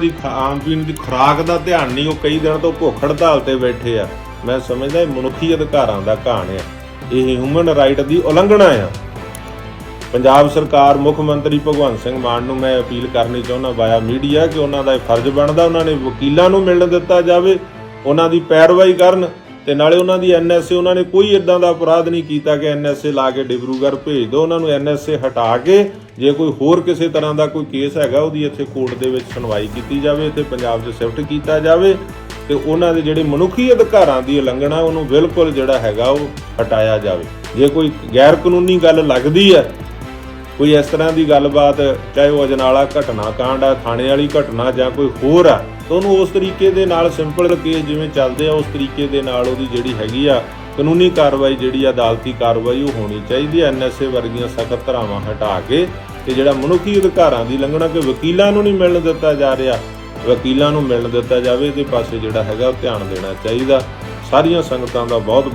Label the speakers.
Speaker 1: ਦੀ ਖਾਣ ਪੀਣ ਦੀ ਖੁਰਾਕ ਦਾ ਧਿਆਨ ਨਹੀਂ, ਉਹ ਕਈ ਦਿਨ ਤੋਂ ਭੁੱਖ ਹੜਤਾਲ ਤੇ ਬੈਠੇ ਆ। ਮੈਂ ਸਮਝਦਾ ਇਹ ਮਨੁੱਖੀ ਅਧਿਕਾਰਾਂ ਦਾ ਘਾਣ ਆ। ਇਹ ਹਿਊਮਨ ਰਾਈਟ ਦੀ ਉਲੰਘਣਾ ਆ। ਪੰਜਾਬ ਸਰਕਾਰ, ਮੁੱਖ ਮੰਤਰੀ ਭਗਵੰਤ ਸਿੰਘ ਮਾਨ ਨੂੰ ਮੈਂ ਅਪੀਲ ਕਰਨੀ ਚਾਹੁੰਦਾ ਵਾਇਆ ਮੀਡੀਆ ਕਿ ਉਹਨਾਂ ਦਾ ਇਹ ਫਰਜ਼ ਬਣਦਾ, ਉਹਨਾਂ ਨੇ ਵਕੀਲਾਂ ਨੂੰ ਮਿਲਣ ਦਿੱਤਾ ਜਾਵੇ, ਉਹਨਾਂ ਦੀ ਪੈਰਵਾਈ ਕਰਨ। ਤੇ ਨਾਲੇ ਉਹਨਾਂ ਦੀ ਐਨਐਸਏ, ਉਹਨਾਂ ਨੇ ਕੋਈ ਇਦਾਂ ਦਾ ਅਪਰਾਧ ਨਹੀਂ ਕੀਤਾ ਕਿ ਐਨਐਸਏ ਲਾ ਕੇ ਡਿਬਰੂਗੜ੍ਹ ਭੇਜ ਦਿਓ ਉਹਨਾਂ ਨੂੰ ਐਨਐਸਏ ਹਟਾ ਕੇ ਜੇ ਕੋਈ ਹੋਰ ਕਿਸੇ ਤਰ੍ਹਾਂ ਦਾ ਕੋਈ ਕੇਸ ਹੈਗਾ, ਉਹਦੀ ਇੱਥੇ ਕੋਰਟ ਦੇ ਵਿੱਚ ਸੁਣਵਾਈ ਕੀਤੀ ਜਾਵੇ ਤੇ ਪੰਜਾਬ 'ਚ ਸ਼ਿਫਟ ਕੀਤਾ ਜਾਵੇ ਤੇ ਉਹਨਾਂ ਦੇ ਜਿਹੜੇ ਮਨੁੱਖੀ ਅਧਿਕਾਰਾਂ ਦੀ ਉਲੰਘਣਾ, ਉਹਨੂੰ ਬਿਲਕੁਲ ਜਿਹੜਾ ਹੈਗਾ ਉਹ ਹਟਾਇਆ ਜਾਵੇ। ਜੇ ਕੋਈ ਗੈਰ ਕਾਨੂੰਨੀ ਗੱਲ ਲੱਗਦੀ ਹੈ ਕੋਈ ਇਸ ਤਰ੍ਹਾਂ ਦੀ ਗੱਲਬਾਤ, ਚਾਹੇ ਉਹ ਅਜਨਾਲਾ ਘਟਨਾ ਕਾਂਡ ਆ, ਥਾਣੇ ਵਾਲੀ ਘਟਨਾ ਜਾਂ ਕੋਈ ਹੋਰ ਆ ਤਾਂ ਉਹਨੂੰ ਉਸ ਤਰੀਕੇ ਦੇ ਨਾਲ ਸਿੰਪਲ ਕੇਸ ਜਿਵੇਂ ਚੱਲਦੇ ਆ, ਉਸ ਤਰੀਕੇ ਦੇ ਨਾਲ ਉਹਦੀ ਜਿਹੜੀ ਹੈਗੀ ਆ, ਕਾਨੂੰਨੀ ਕਾਰਵਾਈ ਜਿਹੜੀ ਆ, ਅਦਾਲਤੀ ਕਾਰਵਾਈ ਉਹ ਹੋਣੀ ਚਾਹੀਦੀ ਹੈ ਐਨਐਸਏ ਵਰਗੀਆਂ ਸਖਤ ਧਾਰਾਵਾਂ ਹਟਾ ਕੇ ਤੇ ਜਿਹੜਾ ਮਨੁੱਖੀ ਅਧਿਕਾਰਾਂ ਦੀ ਲੰਘਣਾ ਕਿ ਵਕੀਲਾਂ ਨੂੰ ਨਹੀਂ ਮਿਲਣ ਦਿੱਤਾ ਜਾ ਰਿਹਾ, ਵਕੀਲਾਂ ਨੂੰ ਮਿਲਣ ਦਿੱਤਾ ਜਾਵੇ ਇਹਦੇ ਪਾਸੇ ਜਿਹੜਾ ਹੈਗਾ ਧਿਆਨ ਦੇਣਾ ਚਾਹੀਦਾ। ਸਾਰੀਆਂ ਸੰਗਤਾਂ ਦਾ ਬਹੁਤ ਬਹੁਤ